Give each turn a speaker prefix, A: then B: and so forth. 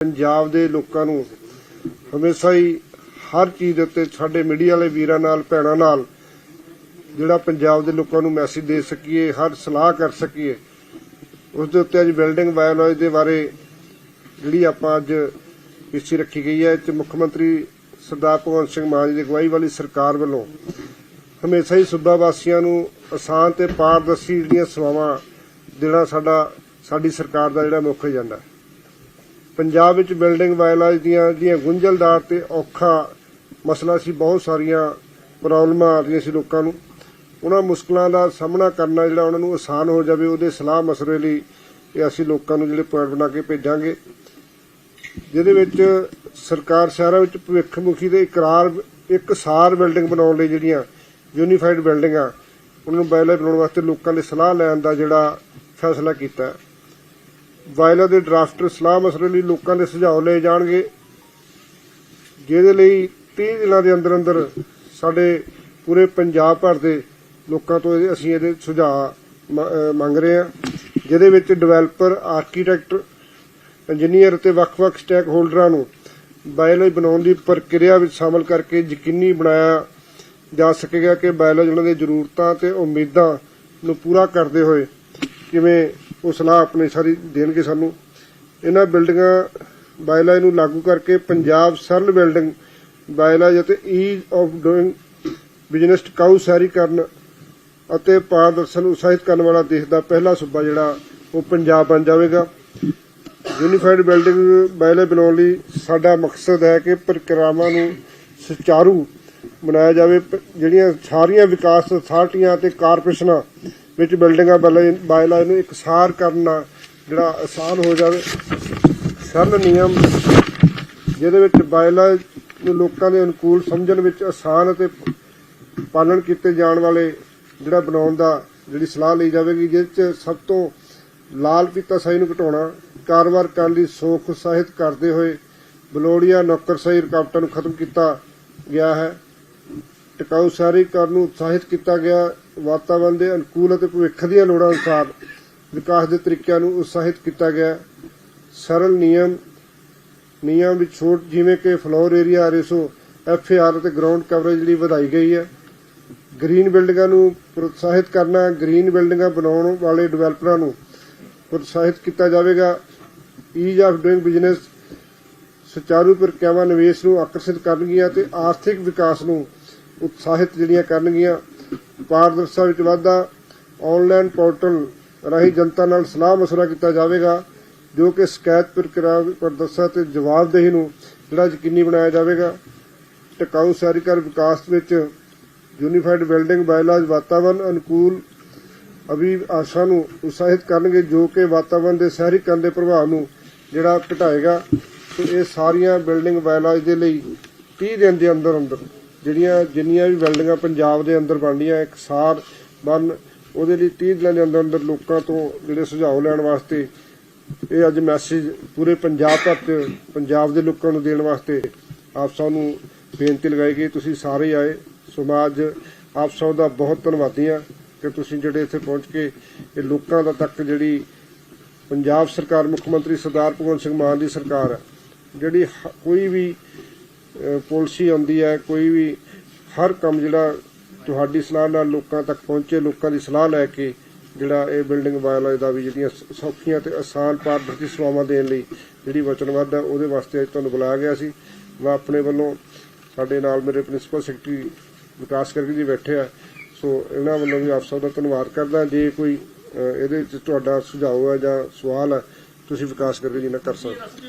A: ਪੰਜਾਬ ਦੇ ਲੋਕਾਂ ਨੂੰ ਹਮੇਸ਼ਾ ਹੀ ਹਰ ਚੀਜ਼ ਦੇ ਉੱਤੇ ਸਾਡੇ ਮੀਡੀਆ ਵਾਲੇ ਵੀਰਾਂ ਨਾਲ, ਭੈਣਾਂ ਨਾਲ ਜਿਹੜਾ ਪੰਜਾਬ ਦੇ ਲੋਕਾਂ ਨੂੰ ਮੈਸੇਜ ਦੇ ਸਕੀਏ, ਹਰ ਸਲਾਹ ਕਰ ਸਕੀਏ ਉਸ ਦੇ ਉੱਤੇ ਅੱਜ ਬਿਲਡਿੰਗ ਬਾਇਓਲੋਜੀ ਦੇ ਬਾਰੇ ਜਿਹੜੀ ਆਪਾਂ ਅੱਜ ਪੀਸੀ ਰੱਖੀ ਗਈ ਹੈ ਤੇ ਮੁੱਖ ਮੰਤਰੀ ਸਰਦਾਰ ਭਗਵੰਤ ਸਿੰਘ ਮਾਨ ਜੀ ਦੀ ਅਗਵਾਈ ਵਾਲੀ ਸਰਕਾਰ ਵੱਲੋਂ ਹਮੇਸ਼ਾ ਹੀ ਸੂਬਾ ਵਾਸੀਆਂ ਨੂੰ ਆਸਾਨ ਤੇ ਪਾਰਦਰਸ਼ੀ ਜਿਹੜੀਆਂ ਸੇਵਾਵਾਂ ਦੇਣਾ ਸਾਡਾ, ਸਾਡੀ ਸਰਕਾਰ ਦਾ ਜਿਹੜਾ ਮੁੱਖ ਏਜੰਡਾ ਹੈ। ਪੰਜਾਬ ਵਿੱਚ ਬਿਲਡਿੰਗ ਬਾਇਓਲੋਜੀ ਦੀਆਂ ਜਿਹੜੀਆਂ ਗੁੰਝਲਦਾਰ ਤੇ ਔਖਾ ਮਸਲਾ ਸੀ, ਬਹੁਤ ਸਾਰੀਆਂ ਪ੍ਰੋਬਲਮਾਂ ਆ ਰਹੀਆਂ ਸੀ ਲੋਕਾਂ ਨੂੰ। ਉਹਨਾਂ ਮੁਸ਼ਕਲਾਂ ਦਾ ਸਾਹਮਣਾ ਕਰਨਾ ਜਿਹੜਾ ਉਹਨਾਂ ਨੂੰ ਆਸਾਨ ਹੋ ਜਾਵੇ, ਉਹਦੇ ਸਲਾਹ ਮਸਲੇ ਲਈ ਇਹ ਅਸੀਂ ਲੋਕਾਂ ਨੂੰ ਜਿਹੜੇ ਪੁਆਇੰਟ ਬਣਾ ਕੇ ਭੇਜਾਂਗੇ। ਜਿਹਦੇ ਵਿੱਚ ਸਰਕਾਰ ਸ਼ਹਿਰਾਂ ਵਿੱਚ ਭਵਿੱਖਮੁਖੀ ਦੇ ਇਕਰਾਰ, ਇੱਕ ਸਾਰ ਬਿਲਡਿੰਗ ਬਣਾਉਣ ਲਈ ਜਿਹੜੀਆਂ ਯੂਨੀਫਾਈਡ ਬਿਲਡਿੰਗਾਂ, ਉਹਨਾਂ ਨੂੰ ਬਾਇਓਲੋਜੀ ਬਣਾਉਣ ਵਾਸਤੇ ਲੋਕਾਂ ਦੀ ਸਲਾਹ ਲੈਣ ਦਾ ਜਿਹੜਾ ਫੈਸਲਾ ਕੀਤਾ। ਵਾਇਲਾ ਦੇ ਡਰਾਫਟਰ ਸਲਾਹ ਮਸਲੇ ਲਈ ਲੋਕਾਂ ਦੇ ਸੁਝਾਅ ਲਏ ਜਾਣਗੇ। ਜਿਹਦੇ ਲਈ 30 ਦਿਨਾਂ ਦੇ ਅੰਦਰ ਅੰਦਰ ਸਾਡੇ ਪੂਰੇ ਪੰਜਾਬ ਭਰ ਦੇ ਲੋਕਾਂ ਤੋਂ ਅਸੀਂ ਇਹਦੇ ਸੁਝਾਅ ਮੰਗ ਰਹੇ ਹਾਂ। ਜਿਹਦੇ ਵਿੱਚ ਡਿਵੈਲਪਰ, ਆਰਕੀਟੈਕਟ, ਇੰਜੀਨੀਅਰ ਤੇ ਵੱਖ-ਵੱਖ ਸਟੇਕ ਹੋਲਡਰਾਂ ਨੂੰ ਬਾਇਓਲੋਜੀ ਬਣਾਉਣ ਦੀ ਪ੍ਰਕਿਰਿਆ ਵਿੱਚ ਸ਼ਾਮਲ ਕਰਕੇ ਯਕੀਨੀ ਬਣਾਇਆ ਜਾ ਸਕੇਗਾ ਕਿ ਬਾਇਓਲੋਜੀ ਉਹਨਾਂ ਦੀਆਂ ਜ਼ਰੂਰਤਾਂ ਤੇ ਉਮੀਦਾਂ ਨੂੰ ਪੂਰਾ ਕਰਦੇ ਹੋਏ ਕਿਵੇਂ ਉਹ ਸਲਾਹ ਆਪਣੀ ਸਾਰੀ ਦੇਣਗੇ ਸਾਨੂੰ। ਇਹਨਾਂ ਬਿਲਡਿੰਗਾਂ ਬਾਇਓਲੋਜੀ ਨੂੰ ਲਾਗੂ ਕਰਕੇ ਪੰਜਾਬ ਸਰਲ ਬਿਲਡਿੰਗ ਬਾਇਓਲੋਜੀ ਅਤੇ ਈਜ਼ ਆਫ ਡੂਇੰਗ ਬਿਜ਼ਨਸ ਟਿਕਾਊ ਸ਼ਹਿਰੀਕਰਨ ਅਤੇ ਪਾਰਦਰਸ਼ਨ ਉਤਸ਼ਾਹਿਤ ਕਰਨ ਵਾਲਾ ਦੇਸ਼ ਦਾ ਪਹਿਲਾ ਸੂਬਾ ਜਿਹੜਾ ਉਹ ਪੰਜਾਬ ਬਣ ਜਾਵੇਗਾ। ਯੂਨੀਫਾਈਡ ਬਿਲਡਿੰਗ ਬਾਇਲਾ ਬਣਾਉਣ ਲਈ ਸਾਡਾ ਮਕਸਦ ਹੈ ਕਿ ਪ੍ਰਕਿਰਿਆਵਾਂ ਨੂੰ ਸੁਚਾਰੂ ਬਣਾਇਆ ਜਾਵੇ। ਜਿਹੜੀਆਂ ਸਾਰੀਆਂ ਵਿਕਾਸ ਅਥਾਰਟੀਆਂ ਅਤੇ ਕਾਰਪੋਰੇਸ਼ਨਾਂ ਵਿੱਚ ਬਿਲਡਿੰਗਾਂ ਬਾਇਲਾ ਨੂੰ ਇਕਸਾਰ ਕਰਨਾ ਜਿਹੜਾ ਆਸਾਨ ਹੋ ਜਾਵੇ। ਸਰਲ ਨਿਯਮ, ਜਿਹਦੇ ਵਿੱਚ ਬਾਇਲਾ ਨੂੰ ਲੋਕਾਂ ਦੇ ਅਨੁਕੂਲ ਸਮਝਣ ਵਿੱਚ ਆਸਾਨ ਅਤੇ ਪਾਲਣ ਕੀਤੇ ਜਾਣ ਵਾਲੇ ਜਿਹੜਾ ਬਣਾਉਣ ਦਾ ਜਿਹੜੀ ਸਲਾਹ ਲਈ ਜਾਵੇਗੀ ਜਿਸ 'ਚ ਸਭ ਤੋਂ ਲਾਲ ਪੀਤਾ ਪੀਤਾਸ਼ਾਹੀ ਨੂੰ ਘਟਾਉਣਾ, ਕਾਰੋਬਾਰ ਕਰਨ ਦੀ ਸੋਖ ਉਤਸ਼ਾਹਿਤ ਕਰਦੇ ਹੋਏ ਬਲੋੜੀਆ ਨੌਕਰਸ਼ਾਹੀ ਰੁਕਾਵਟਾਂ ਨੂੰ ਖਤਮ ਕੀਤਾ ਗਿਆ ਹੈ। ਟਿਕਾਊ ਸ਼ਹਿਰੀਕਰਨ ਨੂੰ ਉਤਸ਼ਾਹਿਤ ਕੀਤਾ ਗਿਆ। ਵਾਤਾਵਰਣ ਦੇ ਅਨੁਕੂਲ ਅਤੇ ਭਵਿੱਖ ਦੀਆਂ ਲੋੜਾਂ ਅਨੁਸਾਰ ਵਿਕਾਸ ਦੇ ਤਰੀਕਿਆਂ ਨੂੰ ਉਤਸ਼ਾਹਿਤ ਕੀਤਾ ਗਿਆ। ਸਰਲ ਨਿਯਮ ਨਿਯਮ ਵਿੱਚ ਛੋਟ ਜਿਵੇਂ ਕਿ ਫਲੋਰ ਏਰੀਆ, ਰੇਸੋ ਐਫਏਆਰ ਅਤੇ ਗਰਾਊਂਡ ਕਵਰੇਜ ਲਈ ਵਧਾਈ ਗਈ ਹੈ। ਗ੍ਰੀਨ ਬਿਲਡਿੰਗਾਂ ਨੂੰ ਪ੍ਰੋਤਸਾਹਿਤ ਕਰਨਾ, ਗ੍ਰੀਨ ਬਿਲਡਿੰਗਾਂ ਬਣਾਉਣ ਵਾਲੇ ਡਿਵੈਲਪਰਾਂ ਨੂੰ ਪ੍ਰੋਤਸਾਹਿਤ ਕੀਤਾ ਜਾਵੇਗਾ। ਈਜ਼ ਆਫ ਡੂਇੰਗ ਬਿਜ਼ਨਸ ਸੁਚਾਰੂ ਪ੍ਰਕਿਰਿਆਵਾਂ ਨਿਵੇਸ਼ ਨੂੰ ਆਕਰਸ਼ਿਤ ਕਰਨਗੀਆਂ ਤੇ ਆਰਥਿਕ ਵਿਕਾਸ ਨੂੰ ਉਤਸ਼ਾਹਿਤ ਜਿਹੜੀਆਂ ਕਰਨਗੀਆਂ, ਪਾਰਦਰਸ਼ਤਾ ਵਿੱਚ ਵਾਧਾ ਆਨਲਾਈਨ ਪੋਰਟਲ ਰਾਹੀਂ ਜਨਤਾ ਨਾਲ ਸਲਾਹ ਮਸ਼ਵਰਾ ਕੀਤਾ ਜਾਵੇਗਾ, ਜੋ ਕਿ ਸ਼ਿਕਾਇਤ ਪ੍ਰਕਿਰਿਆ ਪ੍ਰਦਰਸ਼ਾ ਤੇ ਜਵਾਬਦੇਹੀ ਨੂੰ ਜਿਹੜਾ ਯਕੀਨੀ ਬਣਾਇਆ ਜਾਵੇਗਾ। ਟਿਕਾਊ ਸ਼ਹਿਰੀਕਰਨ ਵਿਕਾਸ ਵਿੱਚ ਯੂਨੀਫਾਈਡ ਬਿਲਡਿੰਗ ਬਾਇਲਾਜ ਵਾਤਾਵਰਣ ਅਨੁਕੂਲ ਅਭੀ ਆਸ਼ਾ ਨੂੰ ਉਤਸ਼ਾਹਿਤ ਕਰਨਗੇ, ਜੋ ਕਿ ਵਾਤਾਵਰਣ ਦੇ ਸ਼ਹਿਰੀਕਰਨ ਦੇ ਪ੍ਰਭਾਵ ਨੂੰ ਜਿਹੜਾ ਘਟਾਏਗਾ। ਤੇ ਇਹ ਸਾਰੀਆਂ ਬਿਲਡਿੰਗ ਬਾਇਲਾਜ ਦੇ ਲਈ 30 ਦਿਨ ਦੇ ਅੰਦਰ ਅੰਦਰ ਜਿਹੜੀਆਂ ਜਿੰਨੀਆਂ ਵੀ ਬਿਲਡਿੰਗਾਂ ਪੰਜਾਬ ਦੇ ਅੰਦਰ ਬਣਦੀਆਂ ਇੱਕ ਸਾਰ ਬਣ, ਉਹਦੇ ਲਈ 30 ਦਿਨਾਂ ਦੇ ਅੰਦਰ ਅੰਦਰ ਲੋਕਾਂ ਤੋਂ ਜਿਹੜੇ ਸੁਝਾਅ ਲੈਣ ਵਾਸਤੇ ਇਹ ਅੱਜ ਮੈਸੇਜ ਪੂਰੇ ਪੰਜਾਬ ਤੱਕ, ਪੰਜਾਬ ਦੇ ਲੋਕਾਂ ਨੂੰ ਦੇਣ ਵਾਸਤੇ ਆਪ ਸਭ ਨੂੰ ਬੇਨਤੀ ਲਗਾਈ ਗਈ। ਤੁਸੀਂ ਸਾਰੇ ਆਏ। ਸਮਾਜ, ਆਪ ਸਭ ਦਾ ਬਹੁਤ ਧੰਨਵਾਦੀ ਹਾਂ ਕਿ ਤੁਸੀਂ ਜਿਹੜੇ ਇੱਥੇ ਪਹੁੰਚ ਕੇ ਇਹ ਲੋਕਾਂ ਦਾ ਤੱਕ ਜਿਹੜੀ ਪੰਜਾਬ ਸਰਕਾਰ, ਮੁੱਖ ਮੰਤਰੀ ਸਰਦਾਰ ਭਗਵੰਤ ਸਿੰਘ ਮਾਨ ਦੀ ਸਰਕਾਰ ਹੈ ਜਿਹੜੀ ਹ- ਕੋਈ ਵੀ ਪਾਲਿਸੀ ਆਉਂਦੀ ਹੈ, ਕੋਈ ਵੀ ਹਰ ਕੰਮ ਜਿਹੜਾ ਤੁਹਾਡੀ ਸਲਾਹ ਨਾਲ ਲੋਕਾਂ ਤੱਕ ਪਹੁੰਚੇ, ਲੋਕਾਂ ਦੀ ਸਲਾਹ ਲੈ ਕੇ ਜਿਹੜਾ ਇਹ ਬਿਲਡਿੰਗ ਬਾਇਓਲੋਜੀ ਦਾ ਵੀ ਜਿਹੜੀਆਂ ਸੌਖੀਆਂ ਤੇ ਆਸਾਨ ਪਾਰਦਰਸ਼ੀ ਸੇਵਾਵਾਂ ਦੇਣ ਲਈ ਜਿਹੜੀ ਵਚਨਬੱਧ ਹੈ, ਉਹਦੇ ਵਾਸਤੇ ਅੱਜ ਤੁਹਾਨੂੰ ਬੁਲਾਇਆ ਗਿਆ ਸੀ। ਮੈਂ ਆਪਣੇ ਵੱਲੋਂ ਸਾਡੇ ਨਾਲ ਮੇਰੇ ਪ੍ਰਿੰਸੀਪਲ ਸੈਕਟਰੀ ਵਿਕਾਸ ਕਰਕੇ ਜੀ ਬੈਠੇ ਆ। ਸੋ ਇਹਨਾਂ ਵੱਲੋਂ ਵੀ ਆਪ ਸਭ ਦਾ ਧੰਨਵਾਦ ਕਰਦਾ ਜੇ ਕੋਈ ਇਹਦੇ ਵਿੱਚ ਤੁਹਾਡਾ ਸੁਝਾਅ ਹੈ ਜਾਂ ਸਵਾਲ ਹੈ, ਤੁਸੀਂ ਵਿਕਾਸ ਕਰਕੇ ਜੀ ਨਾਲ ਕਰ ਸਕਦੇ।